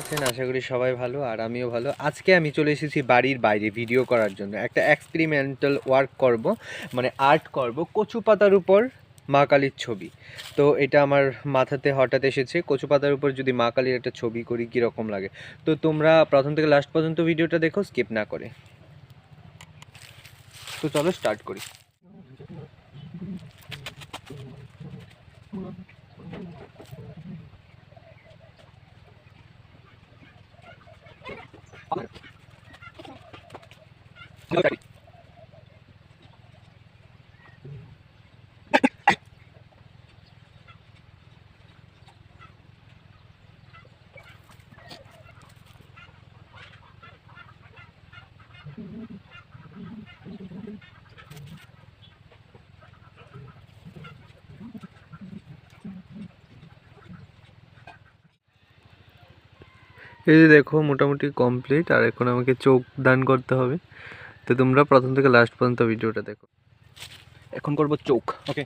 আছেন? আশা করি সবাই ভালো, আর আমিও ভালো। আজকে আমি চলে এসেছি বাড়ির বাইরে ভিডিও করার জন্য। একটা এক্সপেরিমেন্টাল ওয়ার্ক করব মানে আর্ট করব, কচু পাতার উপর মা কালীর ছবি। তো এটা আমার মাথাতে হঠাৎ এসেছে, কচু পাতার উপর যদি মা কালীর একটা ছবি করি, কীরকম লাগে? তো তোমরা প্রথম থেকে লাস্ট পর্যন্ত ভিডিওটা দেখো স্কিপ না করে। তো চলো স্টার্ট করি। এই যে দেখো মোটামুটি কমপ্লিট আর এখন আমাকে চোখ দান করতে হবে। তো তোমরা প্রথম থেকে লাস্ট পর্যন্ত ভিডিওটা দেখো। এখন করব চোখ ওকে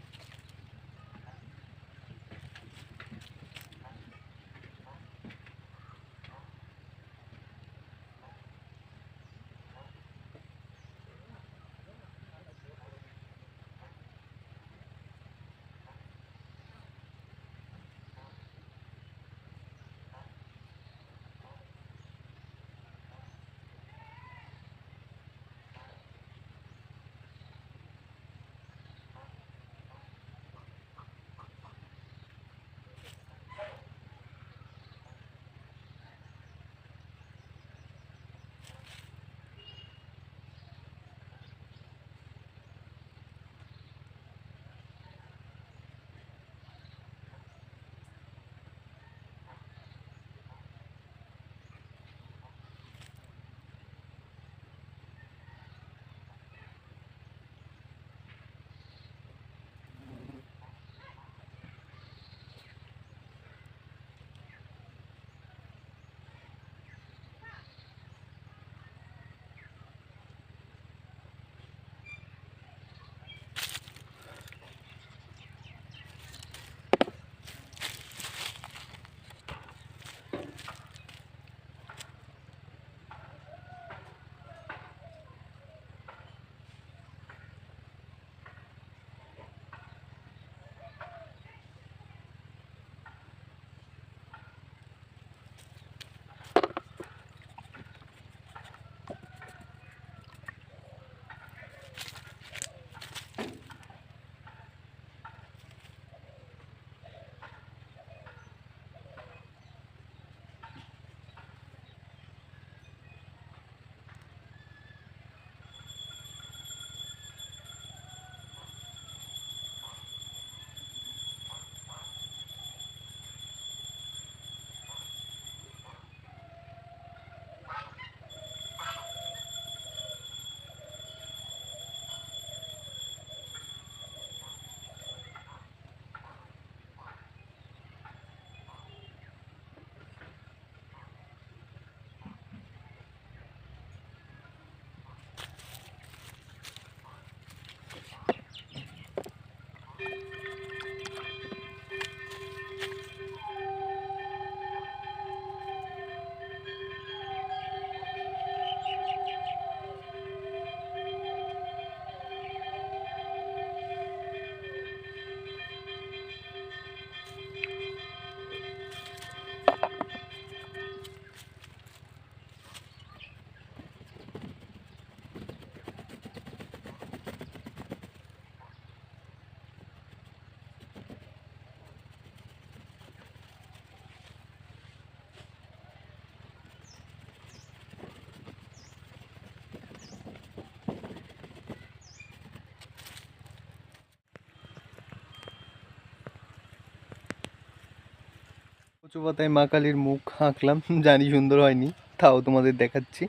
কচু পাতায় মা কালীর মুখ আঁকলাম, জানি সুন্দর হয়নি, তাও তোমাদের দেখাচ্ছি।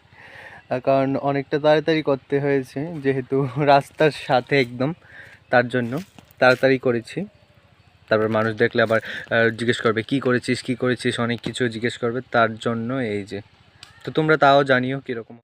কারণ অনেকটা তাড়াতাড়ি করতে হয়েছে, যেহেতু রাস্তার সাথে একদম, তার জন্য তাড়াতাড়ি করেছি। তারপর মানুষ দেখলে আবার জিজ্ঞেস করবে, কি করেছিস কি করেছিস? অনেক কিছু জিজ্ঞেস করবে, তার জন্য এই যে। তো তোমরা তাও জানিও কীরকম।